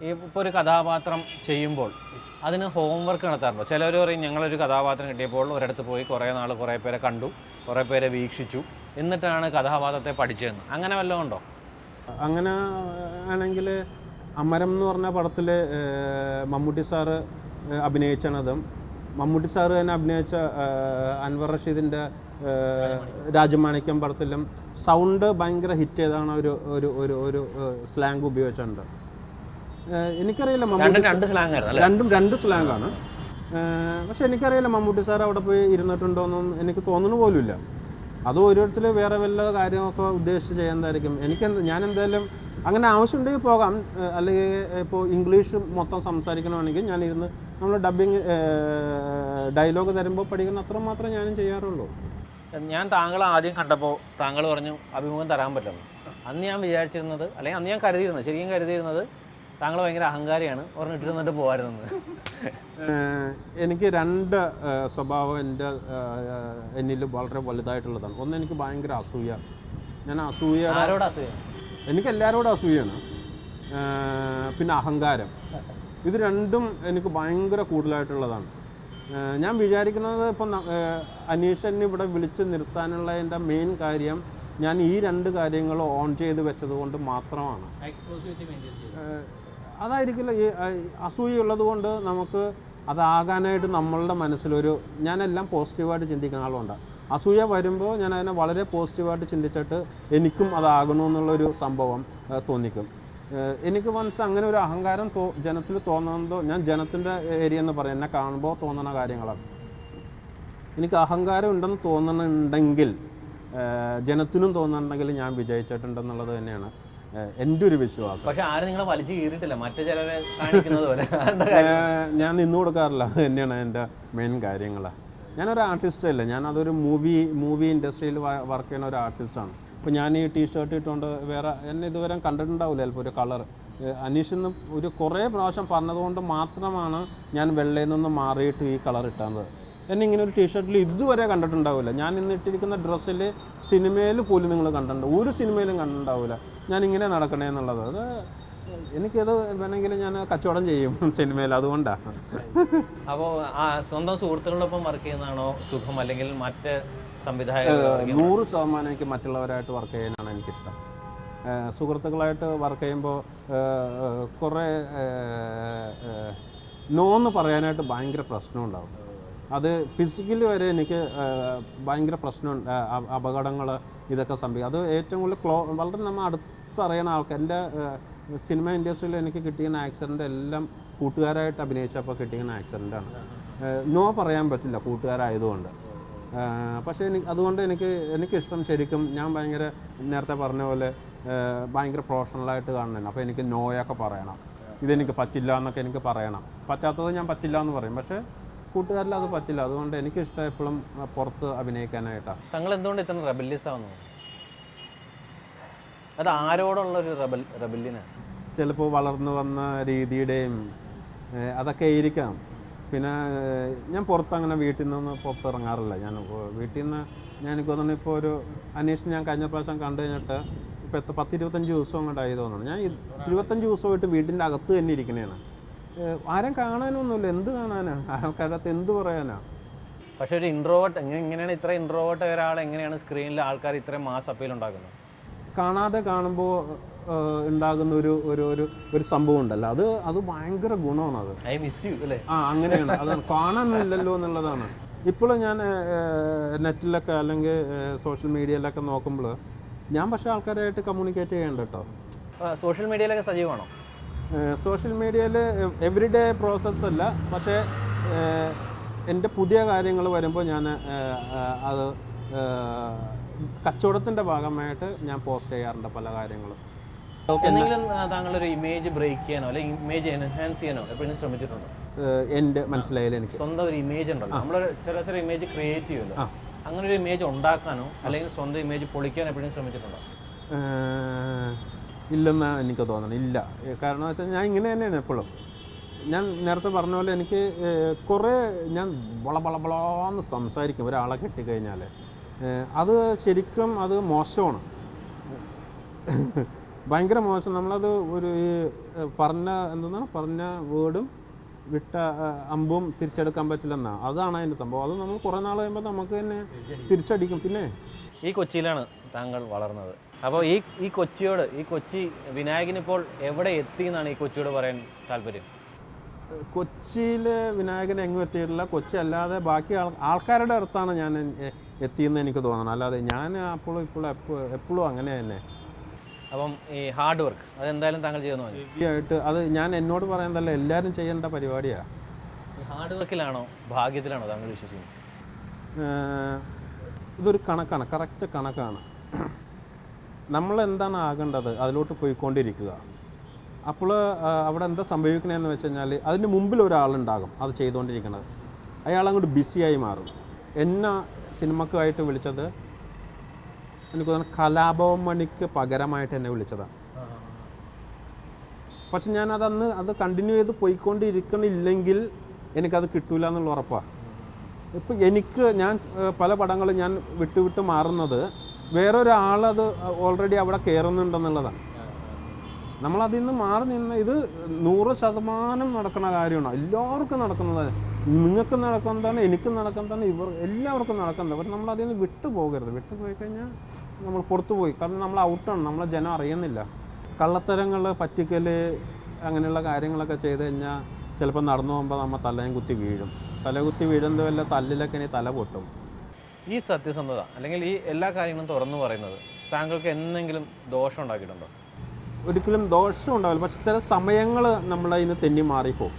ഈ ഇപ്പോൾ ഒരു കഥാപാത്രം ചെയ്യുമ്പോൾ അതിന് ഹോംവർക്ക് നടത്താറുണ്ടോ? ചിലർ പറയും ഞങ്ങളൊരു കഥാപാത്രം കിട്ടിയപ്പോൾ ഒരിടത്ത് പോയി കുറേ നാൾ കുറേ പേരെ കണ്ടു കുറേ പേരെ വീക്ഷിച്ചു എന്നിട്ടാണ് കഥാപാത്രത്തെ പഠിച്ചതെന്ന്. അങ്ങനെ വല്ലതും ഉണ്ടോ? അങ്ങനെ ആണെങ്കിൽ അമരം എന്ന് പറഞ്ഞ പടത്തിൽ മമ്മൂട്ടി സാറ് ഏഹ്, അഭിനയിച്ചണതും മമ്മൂട്ടി സാറ് തന്നെ അഭിനയിച്ച അൻവർ റഷീദിന്റെ രാജമാണിക്യം പടത്തിലും സൗണ്ട് ഭയങ്കര ഹിറ്റ് ചെയ്താണ് ഒരു ഒരു ഒരു ഒരു സ്ലാങ് ഉപയോഗിച്ചിട്ടുണ്ട്. എനിക്കറിയില്ല മമ്മൂട്ടി രണ്ട് സ്ലാങ് രണ്ടും രണ്ട് സ്ലാങ് ആണ്. പക്ഷെ എനിക്കറിയില്ല മമ്മൂട്ടി സാർ അവിടെ പോയി ഇരുന്നിട്ടുണ്ടോന്നും എനിക്ക് തോന്നുന്നു പോലുമില്ല. അത് ഓരോരുത്തർ വേറെ വല്ല കാര്യമൊക്കെ ഉദ്ദേശിച്ച് ചെയ്യുന്നതായിരിക്കും. എനിക്ക് ഞാൻ എന്തായാലും അങ്ങനെ ആവശ്യമുണ്ടെങ്കിൽ പോകാം. അല്ലെങ്കിൽ ഇപ്പോൾ ഇംഗ്ലീഷ് മൊത്തം സംസാരിക്കണമെങ്കിൽ ഞാനിരുന്ന് നമ്മൾ ഡബിങ് ഡയലോഗ് തരുമ്പോൾ പഠിക്കുന്ന അത്ര മാത്രമേ ഞാനും ചെയ്യാറുള്ളൂ. ഞാൻ താങ്കൾ ആദ്യം കണ്ടപ്പോൾ താങ്കൾ പറഞ്ഞു അഭിമുഖം തരാൻ പറ്റുന്നു. അന്ന് ഞാൻ വിചാരിച്ചിരുന്നത് അല്ലെങ്കിൽ അന്ന് ഞാൻ കരുതിയിരുന്നത് ശരിക്കും കരുതിയിരുന്നത് താങ്കൾ ഭയങ്കര അഹങ്കാരിയാണ്. ഒരെണ്ണം ഇട്ടിരുന്നിട്ട് പോകാരുന്നത് എനിക്ക് രണ്ട് സ്വഭാവം എന്റെ എന്നിൽ വളരെ വലുതായിട്ടുള്ളതാണ്. ഒന്ന് എനിക്ക് ഭയങ്കര അസൂയ. ഞാൻ അസൂയ ആരോടാ അസൂയ? എനിക്ക് എല്ലാവരോടും അസൂയാണ് പിന്നെ അഹങ്കാരം. ഇത് രണ്ടും എനിക്ക് ഭയങ്കര കൂടുതലായിട്ടുള്ളതാണ്. ഞാൻ വിചാരിക്കുന്നത് ഇപ്പം അനീഷൻ ഇവിടെ വിളിച്ച് നിർത്താനുള്ള എന്റെ മെയിൻ കാര്യം ഞാൻ ഈ രണ്ട് കാര്യങ്ങൾ ഓൺ ചെയ്ത് വെച്ചത് കൊണ്ട് മാത്രമാണ്. അതായിരിക്കില്ല ഈ അസൂയുള്ളത് കൊണ്ട് നമുക്ക് അതാകാനായിട്ട് നമ്മളുടെ മനസ്സിലൊരു ഞാനെല്ലാം പോസിറ്റീവായിട്ട് ചിന്തിക്കുന്ന ആളുണ്ട്. അസൂയ വരുമ്പോൾ ഞാൻ അതിനെ വളരെ പോസിറ്റീവായിട്ട് ചിന്തിച്ചിട്ട് എനിക്കും അതാകണമെന്നുള്ളൊരു സംഭവം തോന്നിക്കും. എനിക്ക് മനസ്സ് അങ്ങനെ ഒരു അഹങ്കാരം തോ ജനത്തിൽ തോന്നുന്നതോ ഞാൻ ജനത്തിന്റെ ഏരിയ എന്ന് പറയും എന്നെ കാണുമ്പോൾ തോന്നുന്ന കാര്യങ്ങളാണ്. എനിക്ക് അഹങ്കാരം ഉണ്ടെന്ന് തോന്നുന്നുണ്ടെങ്കിൽ ജനത്തിനും തോന്നുന്നുണ്ടെങ്കിൽ ഞാൻ വിജയിച്ചിട്ടുണ്ടെന്നുള്ളത് തന്നെയാണ്. എന്റെ ഒരു വിശ്വാസം. പക്ഷെ ആരും നിങ്ങളെ വലിച്ചു കീറിയിട്ടില്ല. മറ്റു ചിലരെ കാണിക്കുന്നത് പോലെ. ഞാൻ നിന്നു കൊടുക്കാറില്ല. അത് തന്നെയാണ് എന്റെ മെയിൻ കാര്യങ്ങൾ ഞാനൊരു ആർട്ടിസ്റ്റ് അല്ല. ഞാൻ അതൊരു മൂവി മൂവി ഇൻഡസ്ട്രിയിൽ വർക്ക് ചെയ്യുന്ന ഒരു ആർട്ടിസ്റ്റാണ് ഇപ്പോൾ ഞാൻ ഈ ടീ ഷർട്ട് ഇട്ടുകൊണ്ട് വേറെ എന്നെ ഇതുവരെ കണ്ടിട്ടുണ്ടാവില്ല. ചിലപ്പോൾ ഒരു കളർ അനീഷ് എന്ന് ഒരു കുറേ പ്രാവശ്യം പറഞ്ഞതുകൊണ്ട് മാത്രമാണ് ഞാൻ വെള്ളയിൽ നിന്ന് മാറിയിട്ട് ഈ കളർ ഇട്ടത് എന്നെ ഇങ്ങനെ ഒരു ടീഷർട്ടിൽ ഇതുവരെ കണ്ടിട്ടുണ്ടാവില്ല. ഞാൻ ഇന്ന് ഇട്ടിരിക്കുന്ന ഡ്രസ്സിൽ സിനിമയിൽ പോലും നിങ്ങൾ കണ്ടിട്ടുണ്ട്. ഒരു സിനിമയിലും കണ്ടിട്ടുണ്ടാവില്ല. ഞാൻ ഇങ്ങനെ നടക്കണേ എന്നുള്ളത്. അത് എനിക്കത് വേണമെങ്കിൽ ഞാൻ കച്ചവടം ചെയ്യും സിനിമയിൽ. അതുകൊണ്ടാണ് അപ്പോൾ സ്വന്തം സുഹൃത്തുക്കളോടൊപ്പം വർക്ക് ചെയ്യുന്നതാണോ സുഖം? അല്ലെങ്കിൽ മറ്റ് സംവിധായകർ നൂറ് ശതമാനം എനിക്ക് മറ്റുള്ളവരായിട്ട് വർക്ക് ചെയ്യാനാണ് എനിക്കിഷ്ടം. സുഹൃത്തുക്കളായിട്ട് വർക്ക് ചെയ്യുമ്പോൾ കുറേ നോ എന്ന് പറയാനായിട്ട് ഭയങ്കര പ്രശ്നമുണ്ടാവും. അത് ഫിസിക്കലി വരെ എനിക്ക് ഭയങ്കര പ്രശ്നം അപകടങ്ങൾ ഇതൊക്കെ സംഭവിക്കും. അത് ഏറ്റവും കൂടുതൽ ക്ലോ വളരെ നമ്മൾ അടുത്തറിയണ ആൾക്കാർ എന്റെ സിനിമ ഇൻഡസ്ട്രിയിൽ എനിക്ക് കിട്ടിയ ആക്സിഡന്റ് എല്ലാം കൂട്ടുകാരായിട്ട് അഭിനയിച്ചപ്പോൾ കിട്ടിയ ആക്സിഡന്റാണ് നോ പറയാൻ പറ്റില്ല കൂട്ടുകാരായതുകൊണ്ട്. പക്ഷേ എനിക്ക് അതുകൊണ്ട് എനിക്ക് എനിക്കിഷ്ടം ശരിക്കും ഞാൻ ഭയങ്കര നേരത്തെ പറഞ്ഞ പോലെ ഭയങ്കര പ്രൊഫഷണലായിട്ട് കാണണം അപ്പോൾ എനിക്ക് നോയൊക്കെ പറയണം. ഇതെനിക്ക് പറ്റില്ല എന്നൊക്കെ എനിക്ക് പറയണം. പറ്റാത്തത് ഞാൻ പറ്റില്ല എന്ന് പറയും. പക്ഷേ കൂട്ടുകാരിൽ അത് പറ്റില്ല. അതുകൊണ്ട് എനിക്കിഷ്ടം എപ്പോഴും പുറത്ത് അഭിനയിക്കാനായിട്ടാണ് തങ്ങൾ എന്തുകൊണ്ട് ഇത്ര റെബല്യസ് ആവുന്നു? അത് ആരോടുള്ള ഒരു റെബൽ റെബല്യനാണ് ചിലപ്പോൾ വളർന്നു വന്ന രീതിയുടെയും അതൊക്കെ ആയിരിക്കാം. പിന്നെ ഞാൻ പുറത്ത് അങ്ങനെ വീട്ടിൽ നിന്ന് പുറത്തിറങ്ങാറില്ല ഞാൻ വീട്ടിൽ നിന്ന് ഞാൻ എനിക്ക് തോന്നുന്നു ഇപ്പോൾ ഒരു അന്വേഷണം ഞാൻ കഴിഞ്ഞ പ്രാവശ്യം കണ്ടു കഴിഞ്ഞിട്ട് ഇപ്പോൾ എത്ര പത്ത് ഇരുപത്തഞ്ച് ദിവസം അങ്ങോട്ടായി തോന്നുന്നു. ഞാൻ ഇരുപത്തഞ്ച് ദിവസമായിട്ട് വീട്ടിന്റെ അകത്ത് തന്നെ ഇരിക്കണേണ്. ഏഹ് ആരും കാണാനൊന്നുമില്ല. എന്ത് കാണാനാ? ആൾക്കാരത്ത് എന്ത് പറയാനാ? പക്ഷെ ഒരു ഇൻട്രോവേർട്ട് എങ്ങനെയാണ് ഇത്ര ഇൻട്രോവേർട്ട് ഒരാൾ എങ്ങനെയാണ് സ്ക്രീനിൽ ആൾക്കാർ ഇത്രയും മാസ് അപ്പീൽ ഉണ്ടാക്കുന്നത്? കാണാതെ കാണുമ്പോൾ ഉണ്ടാകുന്ന ഒരു ഒരു ഒരു ഒരു സംഭവം ഉണ്ടല്ലോ. അത് അത് ഭയങ്കര ഗുണമാണ് അത്. ഐ മിസ് യു അല്ലേ? ആ അങ്ങനെയാണ്. അതാണ്. കാണാനില്ലല്ലോ എന്നുള്ളതാണ്. ഇപ്പോഴും ഞാൻ നെറ്റിലൊക്കെ അല്ലെങ്കിൽ സോഷ്യൽ മീഡിയയിലൊക്കെ നോക്കുമ്പോൾ ഞാൻ പക്ഷേ ആൾക്കാരായിട്ട് കമ്മ്യൂണിക്കേറ്റ് ചെയ്യേണ്ട കേട്ടോ സോഷ്യൽ മീഡിയയിലൊക്കെ സജീവമാണോ? സോഷ്യൽ മീഡിയയിൽ എവറി ഡേ പ്രോസസ്സ് അല്ല പക്ഷേ എന്റെ പുതിയ കാര്യങ്ങൾ വരുമ്പോൾ ഞാൻ അത് കച്ചവടത്തിന്റെ ഭാഗമായിട്ട് ഞാൻ പോസ്റ്റ് ചെയ്യാറുണ്ട് പല കാര്യങ്ങളും. എന്തെങ്കിലും താങ്കളൊരു ഇമേജ് ബ്രേക്ക് ചെയ്യാനോ അല്ലെങ്കിൽ ഇമേജ് എൻഹാൻസ് ചെയ്യാനോ എപ്പോഴും ശ്രമിച്ചിട്ടുണ്ടോ? എന്റെ മനസ്സിലായാലും എനിക്ക്. സ്വന്തം ഒരു ഇമേജ് ഉണ്ടല്ലോ. നമ്മൾ ചില ചില ഇമേജ് ക്രിയേറ്റ് ചെയ്യുമല്ലോ. അങ്ങനെ ഒരു ഇമേജ് ഉണ്ടാക്കാനോ അല്ലെങ്കിൽ സ്വന്തം ഇമേജ് പൊളിക്കാനോ എപ്പോഴും ശ്രമിച്ചിട്ടുണ്ടോ? ഇല്ലെന്നാണ് എനിക്ക് തോന്നുന്നത് ഇല്ല. കാരണം വെച്ചാൽ ഞാൻ ഇങ്ങനെ തന്നെയാണ് എപ്പോഴും ഞാൻ നേരത്തെ പറഞ്ഞ പോലെ എനിക്ക് കുറേ ഞാൻ വള വള വളാന്ന് സംസാരിക്കും. ഒരാളെ കിട്ടിക്കഴിഞ്ഞാൽ അത് ശരിക്കും അത് മോശമാണ്. ഭയങ്കര മോശം. നമ്മളത് ഒരു ഈ പറഞ്ഞ എന്താണ് പറഞ്ഞ വേർഡും വിട്ട അമ്പും തിരിച്ചെടുക്കാൻ പറ്റില്ലെന്നാണ് അതാണ് അതിന്റെ സംഭവം. അത് നമ്മൾ കുറേ നാൾ കഴിയുമ്പോൾ നമുക്ക് തന്നെ തിരിച്ചടിക്കും. പിന്നെ ഈ കൊച്ചിയിലാണ് താങ്കൾ വളർന്നത്. അപ്പോൾ ഈ ഈ കൊച്ചിയോട് ഈ കൊച്ചി വിനായകനിപ്പോൾ എവിടെ എത്തി എന്നാണ് ഈ കൊച്ചിയോട് പറയാൻ താല്പര്യം? കൊച്ചിയിൽ വിനായകൻ എങ്ങും എത്തിയിട്ടില്ല. കൊച്ചി അല്ലാതെ ബാക്കി ആൾ ആൾക്കാരുടെ അടുത്താണ് ഞാൻ എത്തിയെന്ന് എനിക്ക് തോന്നണം അല്ലാതെ ഞാൻ അപ്പോഴും ഇപ്പോഴും എപ്പോഴും എപ്പോഴും അങ്ങനെ തന്നെ. അപ്പം ഈ ഹാർഡ് വർക്ക് അതെന്തായാലും താങ്കൾ ചെയ്യുന്നു ആയിട്ട് അത് ഞാൻ എന്നോട് പറയുന്നതല്ല എല്ലാവരും ചെയ്യേണ്ട പരിപാടിയാണ് ഹാർഡ് വർക്കിലാണോ ഭാഗ്യത്തിലാണോ താങ്കൾ വിശ്വസിക്കുന്നത്? ഇതൊരു കണക്കാണ് കറക്റ്റ് കണക്കാണ്. നമ്മൾ എന്താണ് ആകേണ്ടത് അതിലോട്ട് പോയിക്കൊണ്ടിരിക്കുക. അപ്പോൾ അവിടെ എന്താ സംഭവിക്കണമെന്ന് വെച്ച് കഴിഞ്ഞാൽ അതിന് മുമ്പിൽ ഒരാളുണ്ടാകും അത് ചെയ്തുകൊണ്ടിരിക്കുന്നത് അയാൾ അങ്ങോട്ട് ബിസിയായി മാറും. എന്നെ സിനിമക്കായിട്ട് വിളിച്ചത് എനിക്ക് തോന്നുന്നു മണിക്ക് പകരമായിട്ട് എന്നെ വിളിച്ചതാണ്. പക്ഷെ ഞാൻ അതന്ന് അത് കണ്ടിന്യൂ ചെയ്ത് പോയിക്കൊണ്ടിരിക്കണില്ലെങ്കിൽ എനിക്കത് കിട്ടൂല എന്നുള്ള ഉറപ്പാണ് ഇപ്പം എനിക്ക് ഞാൻ പല പടങ്ങളും ഞാൻ വിട്ടുവിട്ട് വിട്ട് മാറുന്നത് വേറൊരാളത് ഓൾറെഡി അവിടെ കയറുന്നുണ്ടെന്നുള്ളതാണ് നമ്മളതിൽ നിന്ന് മാറി നിന്ന് ഇത് നൂറ് ശതമാനം നടക്കുന്ന കാര്യമാണ്. എല്ലാവർക്കും നടക്കുന്നത് നിങ്ങൾക്ക് നടക്കുന്നതാണ് എനിക്കും നടക്കുന്നതാണ് ഇവർ എല്ലാവർക്കും നടക്കുന്നത് പക്ഷെ നമ്മൾ നിന്ന് വിട്ടുപോകരുത് വിട്ടുപോയി വിട്ടു പോയി കഴിഞ്ഞാൽ നമ്മൾ പുറത്തു പോയി. കാരണം നമ്മൾ ഔട്ടാണ് നമ്മളെ ജനം അറിയുന്നില്ല. കള്ളത്തരങ്ങൾ പറ്റിക്കൽ അങ്ങനെയുള്ള കാര്യങ്ങളൊക്കെ ചെയ്ത് കഴിഞ്ഞാൽ ചിലപ്പോൾ നടന്നു പോകുമ്പോൾ നമ്മൾ തലയും കുത്തി വീഴും. തല കുത്തി വീഴുന്നത് തല്ലിലൊക്കെ ഇനി തല പൊട്ടും. ഈ സത്യസന്ധത അല്ലെങ്കിൽ ഈ എല്ലാ കാര്യങ്ങളും തുറന്നു പറയുന്നത് താങ്കൾക്ക് എന്തെങ്കിലും ദോഷം ഉണ്ടാക്കിയിട്ടുണ്ടോ? ഒരിക്കലും ദോഷം ഉണ്ടാവില്ല. പക്ഷെ ചില സമയങ്ങൾ നമ്മൾ ഇന്ന് തെന്നി മാറിപ്പോകും.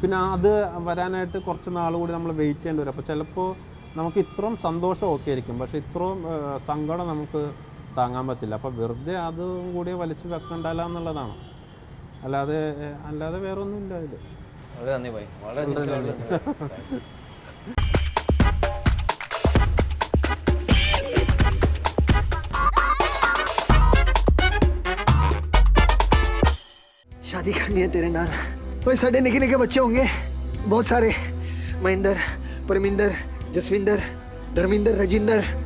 പിന്നെ അത് വരാനായിട്ട് കുറച്ച് നാൾ കൂടി നമ്മൾ വെയിറ്റ് ചെയ്യേണ്ടി വരും. അപ്പോൾ ചിലപ്പോൾ നമുക്ക് ഇത്രയും സന്തോഷം ഒക്കെ ആയിരിക്കും. പക്ഷെ ഇത്രയും സങ്കടം നമുക്ക് താങ്ങാൻ പറ്റില്ല. അപ്പോൾ വെറുതെ അതും കൂടി വലിച്ചു വെക്കണ്ടല്ല എന്നുള്ളതാണ്. അല്ലാതെ അല്ലാതെ വേറൊന്നുമില്ല ഇത്. വളരെ നന്ദി ഭായി. വളരെ शादी करनी है तेरे नाल। भाई, साढ़े निके निके बच्चे होंगे। बहुत सारे। महेंद्र, परमिंदर, जसविंदर, धर्मिंदर, रजिंदर।